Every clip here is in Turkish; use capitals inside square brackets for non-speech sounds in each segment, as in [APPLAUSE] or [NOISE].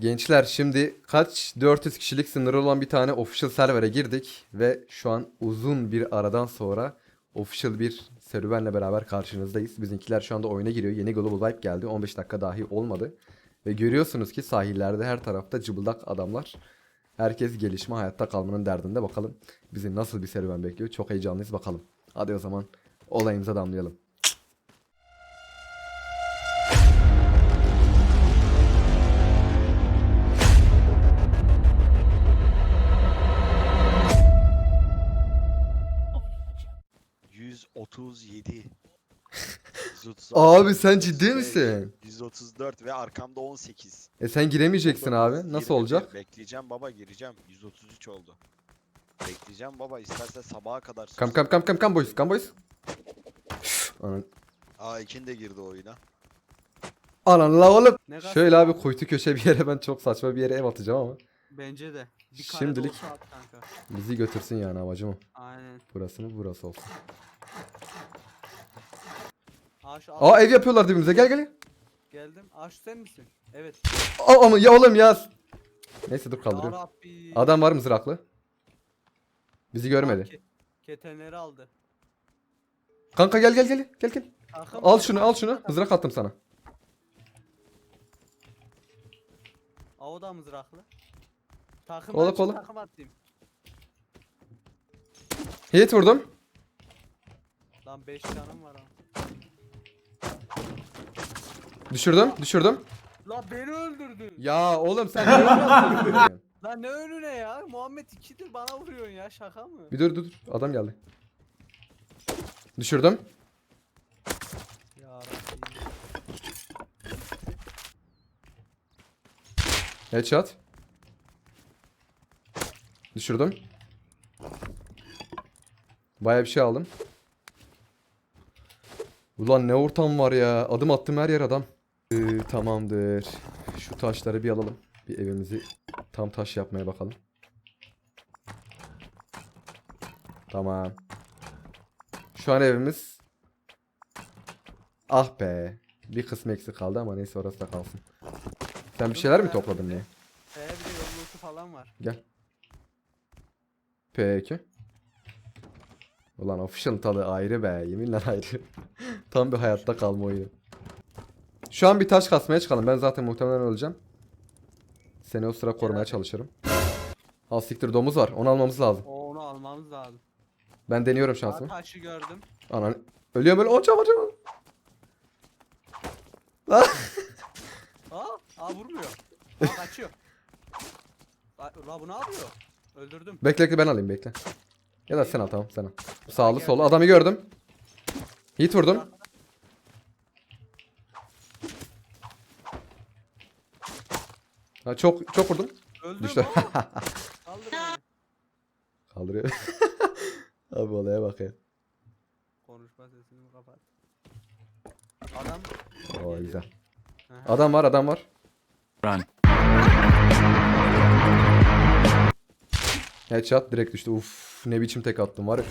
Gençler şimdi kaç 400 kişilik sınırı olan bir tane official server'e girdik ve şu an uzun bir aradan sonra official bir serüvenle beraber karşınızdayız. Bizimkiler şu anda oyuna giriyor. Yeni Global Vibe geldi. 15 dakika dahi olmadı. Ve görüyorsunuz ki sahillerde her tarafta cıbıldak adamlar. Herkes gelişme hayatta kalmanın derdinde. Bakalım bizi nasıl bir serüven bekliyor. Çok heyecanlıyız bakalım. Hadi o zaman olayımıza damlayalım. Abi sen ciddi 135, misin? 134 ve arkamda 18. E sen giremeyeceksin abi. Nasıl 21. olacak? Bekleyeceğim baba gireceğim. 133 oldu. Bekleyeceğim baba isterse sabaha kadar. Kam sus. kam kam kam kam boys kam boys. Anan. Aa ikin de girdi oyuna. Anan la oğlum. Ne kadar- Şöyle abi kuytu köşe bir yere ben çok saçma bir yere ev atacağım ama. Bence de. Bir kare Şimdilik-. At kanka. Bizi götürsün yani amacım o. Aynen. Burası mı burası olsun. Aş Aa ev yapıyorlar dibimize gel gel. Geldim. Aş sen misin? Evet. Aa ama ya oğlum ya. Neyse dur kaldırıyorum. Rabbi. Adam var mızraklı. Bizi görmedi. Ke- ketenleri aldı. Kanka gel gel gel gel gel. Al şunu al şunu. Mızrak attım sana. O da mızraklı. Takım Kola, aç, kola. takım atayım. Hit vurdum. Lan 5 canım var ama. Düşürdüm düşürdüm. Lan beni öldürdün. Ya oğlum sen ne yapıyorsun? [LAUGHS] Lan ne önüne ya? Muhammed ikidir bana vuruyorsun ya şaka mı? Bir dur dur dur. Adam geldi. Düşürdüm. Ya. Headshot. Düşürdüm. Baya bir şey aldım. Ulan ne ortam var ya. Adım attım her yer adam. Ee, tamamdır. Şu taşları bir alalım. Bir evimizi tam taş yapmaya bakalım. Tamam. Şu an evimiz Ah be. Bir kısmı eksik kaldı ama neyse orası da kalsın. Sen bir şeyler mi topladın ne? Ee bir de yollusu falan var. Gel. Peki. Ulan official tadı ayrı be. Yeminle ayrı. Tam bir hayatta kalma oyunu. Şu an bir taş kasmaya çıkalım. Ben zaten muhtemelen öleceğim. Seni o sıra korumaya çalışırım. Al siktir domuz var. Onu almamız lazım. O onu almamız lazım. Ben deniyorum şansımı. taşı gördüm. Anan. Ölüyorum böyle. Hocam hocam. [LAUGHS] Aa, aa vurmuyor. Aa kaçıyor. La bu ne yapıyor? Öldürdüm. Bekle bekle ben alayım bekle. Ya da sen al tamam sen al. Sağlı sollu adamı gördüm. Hit vurdum. Ha, çok çok vurdum. Öldüm Düştü. [LAUGHS] Kaldırıyor. [LAUGHS] Abi olaya bak ya. Konuşma sesini kapat. Adam. Oo güzel. Adam var adam var. Run. Headshot direkt düştü. Uf ne biçim tek attım var ya.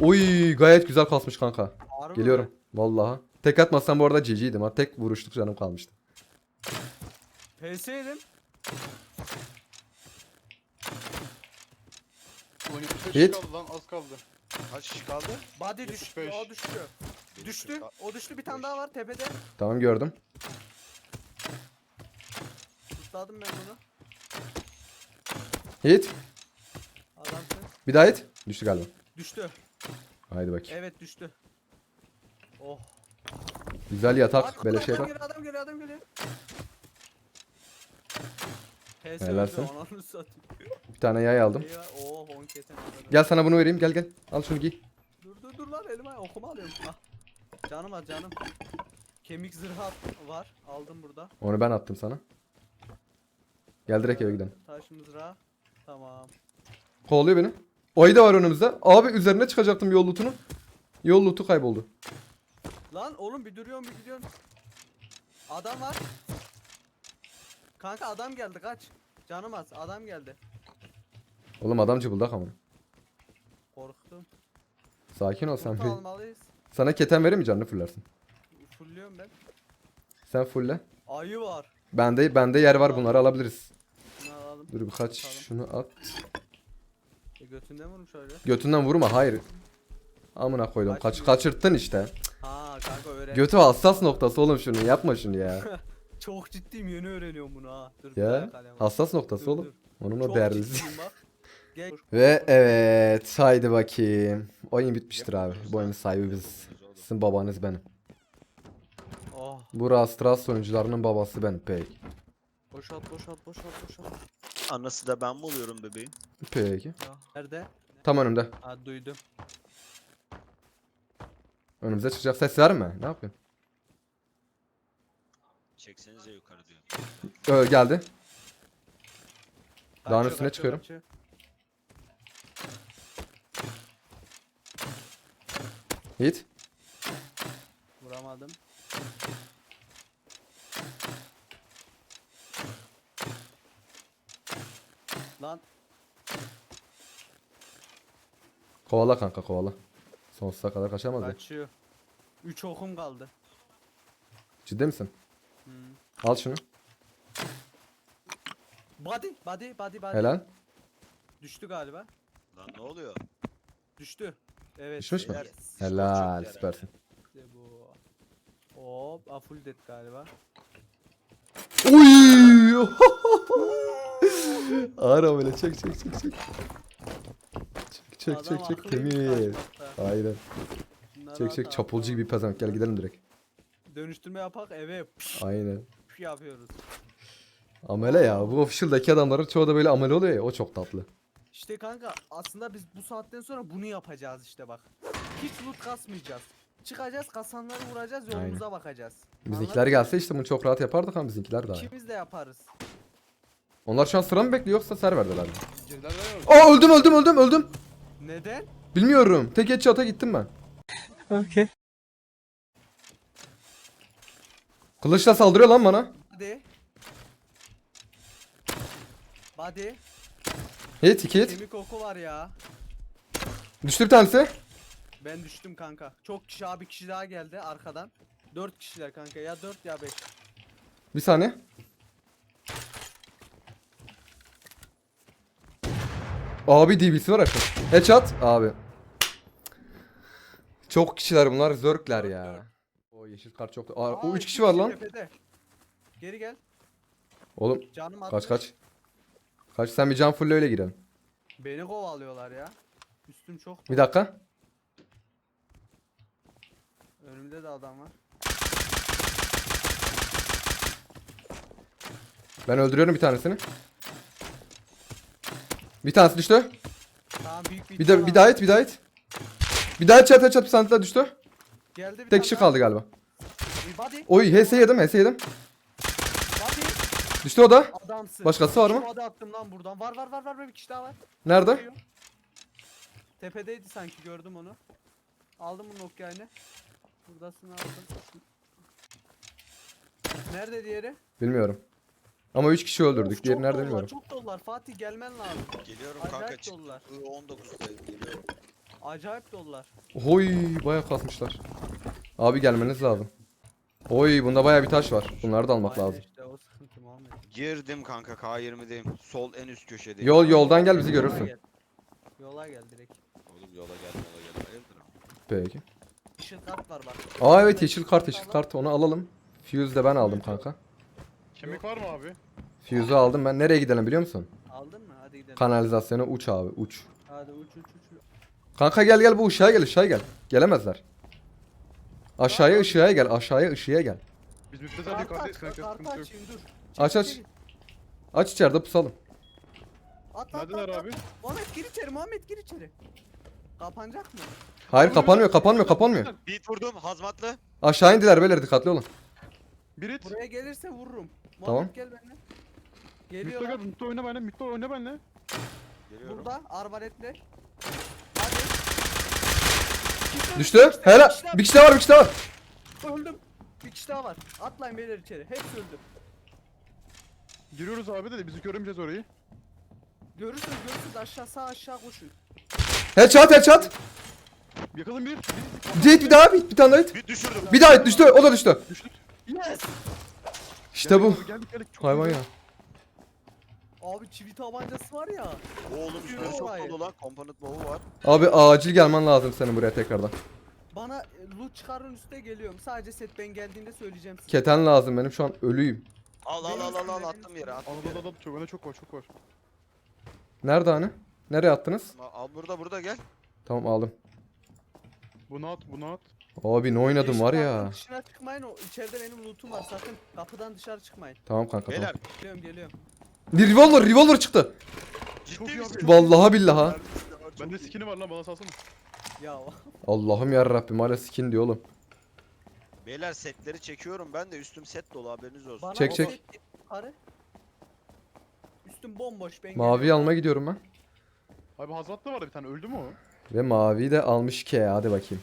Oy gayet güzel kasmış kanka. Harbi Geliyorum. mi? Vallahi. Tek atmasam bu arada GG'ydim ha. Tek vuruşluk canım kalmıştı. PS'ydim. Hit. lan az kaldı. Kaç kişi kaldı? Body düştü. O düştü. Düştü. O düştü. Bir tane daha var tepede. Tamam gördüm. Tutladım ben bunu. Hit. Adamsın. Bir daha hit. Düştü galiba. Düştü. Haydi bakayım. Evet düştü. Oh. Güzel yatak. Böyle şey adam geliyor, adam geliyor, adam geliyor. PS öldü, [LAUGHS] satayım. Bir tane yay aldım. Eyvah. Gel sana bunu vereyim. Gel gel. Al şunu giy. Dur dur dur lan elime okuma alıyorum. Ah. Canım az canım. Kemik zırhı at- var. Aldım burada. Onu ben attım sana. Gel direkt eve gidelim. Taş mızrağı. Tamam. Kovalıyor beni. Ayı da var önümüzde. Abi üzerine çıkacaktım yol lootunu. Yol lootu kayboldu. Lan oğlum bir duruyorsun bir gidiyorsun. Adam var. Kanka adam geldi kaç. Canım az adam geldi. Oğlum adam cıbıldak ama. Korktum. Sakin ol sen bir. almalıyız. Sana keten vereyim mi canını fullersin? Fulluyorum ben. Sen fulle. Ayı var. Bende bende yer var bunları alabiliriz. vurdum. Dur birkaç Atalım. şunu at. E, götünden vurmuş öyle. Götünden vurma hayır. Amına koydum. Kaç Kaçmıyor. kaçırttın işte. Ha kanka öğren. Götü hassas noktası oğlum şunu. Yapma şunu ya. [LAUGHS] Çok ciddiyim yeni öğreniyorum bunu ha. Dur ya. Hassas noktası Dur, oğlum. dur. Onun o Çok. Gel. Ve evet haydi bakayım. Oyun bitmiştir abi. Bu oyunun sahibi biz. Sizin babanız benim. Oh. Bu Rastras oyuncularının babası ben pek. Boşalt boşalt boşalt boşalt. Anası da ben mi oluyorum bebeğim? Peki. Nerede? Tam önümde. Ha duydum. Önümüze çıkacak ses verme. Ne yapıyorsun? Çeksenize yukarı diyor. Ö geldi. Dağın Kaçıyor, üstüne kaçıyor, çıkıyorum. kaçıyor. Yiğit. Vuramadım. Lan Kovala kanka kovala. Sonsuza kadar kaçamaz ya. kaçıyor. 3 okum kaldı. Ciddi misin? Al şunu. Body, body, body, body. Helal. Düştü galiba. Lan ne oluyor? Düştü. Evet. Düşmüş mü? yes. Helal çok süpersin. İşte bu. Hop, a full dead galiba. Uy! [LAUGHS] Ağır böyle çek çek çek çek. Çek çek Adam çek çek temiz. kaçmakta. Aynen. Çek çek at, çapulcu gibi pezevenk gel gidelim direkt. Dönüştürme yapak eve pş, Aynen. pş yapıyoruz. Amele ya bu official'daki adamların çoğu da böyle amele oluyor ya o çok tatlı. İşte kanka aslında biz bu saatten sonra bunu yapacağız işte bak. Hiç loot kasmayacağız. Çıkacağız kasanları vuracağız yolumuza bakacağız. Bizimkiler Anladın mı? gelse işte bunu çok rahat yapardık ama bizimkiler daha. İkimiz de yaparız. Onlar şu an sıra mı bekliyor yoksa serverdeler mi? Aa öldüm öldüm öldüm öldüm. Neden? Bilmiyorum. Tek headshot'a gittim ben. Okay. Kılıçla saldırıyor lan bana. Hadi. Body. Hit iki hit. Kemik oku var ya. Düştü bir tanesi. Ben düştüm kanka. Çok kişi abi kişi daha geldi arkadan. 4 kişiler kanka ya 4 ya 5. Bir saniye. Abi DB'si var aşkım. Headshot abi. Çok kişiler bunlar zörkler ya. O yeşil kart çok. Aa, o 3 kişi var lan. Geri gel. Oğlum Canım attı. kaç kaç. Kaç sen bir can full öyle girelim. Beni kovalıyorlar ya. Üstüm çok. Bir dakika. Önümde de adam var. Ben öldürüyorum bir tanesini. Bir tanesi düştü. Tamam büyük bir Bir de bir daha et, bir daha et. Bir daha et çat çat bir tane daha düştü. Geldi bir Tek kişi kaldı galiba. Body. Oy HS yedim, HS yedim. Body. Düştü o da. Adamsın. Başkası var mı? Body attım lan buradan. Var var var var bir kişi daha var. Nerede? Geliyor. Tepedeydi sanki gördüm onu. Aldım bunu Nokia'yı. Buradasın aldım. Nerede diğeri? Bilmiyorum. Ama 3 kişi öldürdük. Of, Diğeri çok nerede dolular, bilmiyorum. Çok dolular. Fatih gelmen lazım. Geliyorum Acayip kanka çık. dolular. 19'da geliyorum. Acayip dolular. Oy bayağı kasmışlar. Abi gelmeniz lazım. Oy bunda bayağı bir taş var. Bunları da almak Aynen lazım. işte o sıkıntı Muhammed. Girdim kanka K20'deyim. Sol en üst köşedeyim. Yol yoldan gel bizi Yola görürsün. gel. Yola gel direkt. Oğlum yola gel yola gel. Hayırdır ama. Peki. Yeşil kart var bak. Aa evet yeşil kart yeşil kart onu alalım. Fuse de ben aldım kanka. Kemik var mı abi? Fuse'u aldım ben. Nereye gidelim biliyor musun? Aldın mı? Hadi gidelim. Kanalizasyona uç abi uç. Hadi uç uç uç. Kanka gel gel bu ışığa gel ışığa gel. Gelemezler. Aşağıya ışığa gel aşağıya ışığa gel. Biz müptezel kardeş aç, kanka kartı sıkıntı yok. açayım dur. Aç, aç. çek. Aç içeride pusalım. At at Neredeler at, abi? at. Muhammed gir içeri Muhammed gir içeri. Kapanacak mı? Hayır kapanmıyor kapanmıyor kapanmıyor. Beat vurdum hazmatlı. Aşağı indiler beyler dikkatli olun. Bir it. Buraya gelirse vururum. Muhammed Tamam. gel benimle. Mitte Geliyorlar. gel, Mitte oyna benimle, Mitte oyna benimle. Geliyorum. Burada arbaletle. Düştü. Helal. Bir kişi daha var bir kişi daha var. Öldüm. Bir kişi daha var. Atlayın beyler içeri. Hepsi öldü. Giriyoruz abi de biz göremeyeceğiz orayı. Görürsünüz görürsünüz aşağı sağ aşağı koşun. Headshot headshot. Yakalım bir. Bir hit bir daha bir, bir tane daha hit. Bir düşürdüm. Bir daha hit düştü o da düştü. Düştük. Yes. İşte bu. Geldik geldik. Çok Hayvan iyi. ya. Abi çivi tabancası var ya. Oğlum üstüne Yürü çok dolu lan. Component bow var. Abi acil gelmen lazım senin buraya tekrardan. Bana e, loot çıkarın üste geliyorum. Sadece set ben geldiğinde söyleyeceğim size. Keten lazım benim şu an ölüyüm. Al al al al al attım yere attım al yere. al al. Çok öne çok var çok var. Nerede hani? Nereye attınız? Al- Al burada burada gel. Tamam aldım. Bunu at bunu at. Abi ne oynadım var ya. Dışına çıkmayın o içeride benim lootum var sakın kapıdan dışarı çıkmayın. Tamam kanka Beyler tamam. Geliyorum geliyorum. Bir revolver revolver çıktı. ciddi iyi abi. Vallahi çok Bende skin'i var lan bana salsana. Ya Allah'ım ya Rabbim hala skin diyor oğlum. Beyler setleri çekiyorum ben de üstüm set dolu haberiniz olsun. bana Çek, çek. yukarı. Üstüm bomboş ben Maviyi geliyorum. almaya gidiyorum ben. Abi Hazmat da vardı bir tane öldü mü o? Ve maviyi de almış ki hadi bakayım.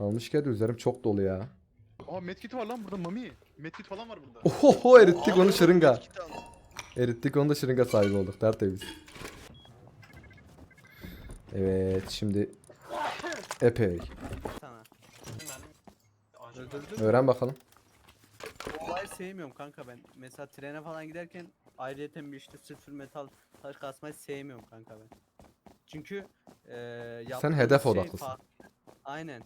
Almış ki de üzerim çok dolu ya. Aa medkit var lan burada mami. Medkit falan var burada. Oho erittik onu şırınga. al, git al. Erittik onu da şırınga sahibi olduk tertemiz. Evet şimdi epey. Sana. Öldürdün. Öğren bakalım. Bu olayı sevmiyorum kanka ben. Mesela trene falan giderken ayrıyeten bir işte sıfır metal taş kasmayı sevmiyorum kanka ben. Çünkü eee yaptığımız hedef şey odaklısın. Aynen.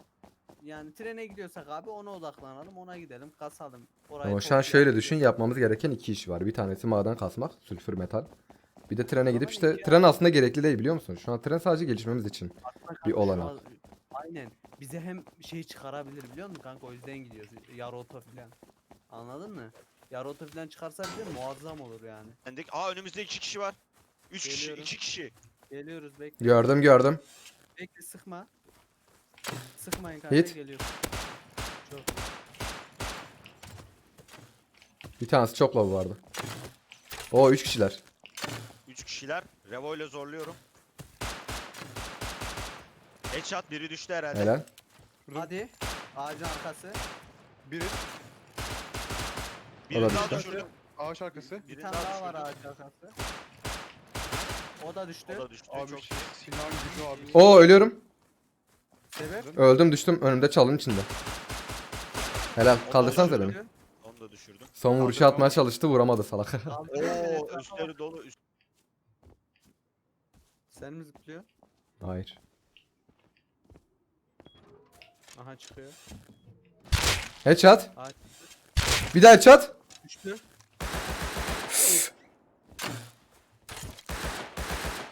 Yani trene gidiyorsak abi ona odaklanalım, ona gidelim, kasalım. Orayı Ama şu an toplayalım. şöyle düşün yapmamız gereken iki iş var. Bir tanesi maden kasmak, sülfür metal. Bir de trene gidip işte iki tren aslında gerekli değil biliyor musun? Şu an tren sadece gelişmemiz için. Aslında bir şu olanak. an- Aynen. Bize hem şey çıkarabilir biliyor musun kanka o yüzden gidiyoruz. Yarı oto filan. Anladın mı? Yarı oto filan çıkarsa bile muazzam olur yani. Bendik. Aa önümüzde iki kişi var. Üç kişi, Geliyorum. iki kişi. Geliyoruz bekle. Gördüm gördüm. Bekle sıkma. Sıkmayın kanka Hit. geliyoruz. Çok. Bir tanesi çok low vardı. O üç kişiler. Üç kişiler. Revo ile zorluyorum. Headshot biri düştü herhalde. Helal. Hadi. Ağacın arkası. Biri da daha düştü. düşürdüm. ağaç arkası. Bir Birini tane daha daha var düşürdüm. ağacın arkası. O da düştü. O da düştü. Abi çok şey, gücü abi. O ölüyorum. Öldüm düştüm önümde çalın içinde. Helal. Kaldırsanıza beni. Onu da düşürdüm. Son vuruşu atmaya çalıştı vuramadı salak. [LAUGHS] Oo üstleri dolu. Üst... Sen mi zıplıyor? Hayır. Aha çıkıyor. Headshot. Ağaç Bir daha headshot. düştü.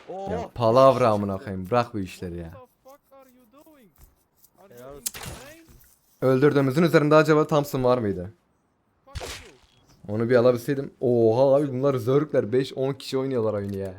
Oo. Ya palavra amına koyayım. Bırak bu işleri ya. Helal olsun. Öldürdüğümüzün üzerinde acaba Thompson var mıydı? Onu bir alabilseydim. Oha abi bunlar zörkler 5-10 kişi oynuyorlar oyunu ya.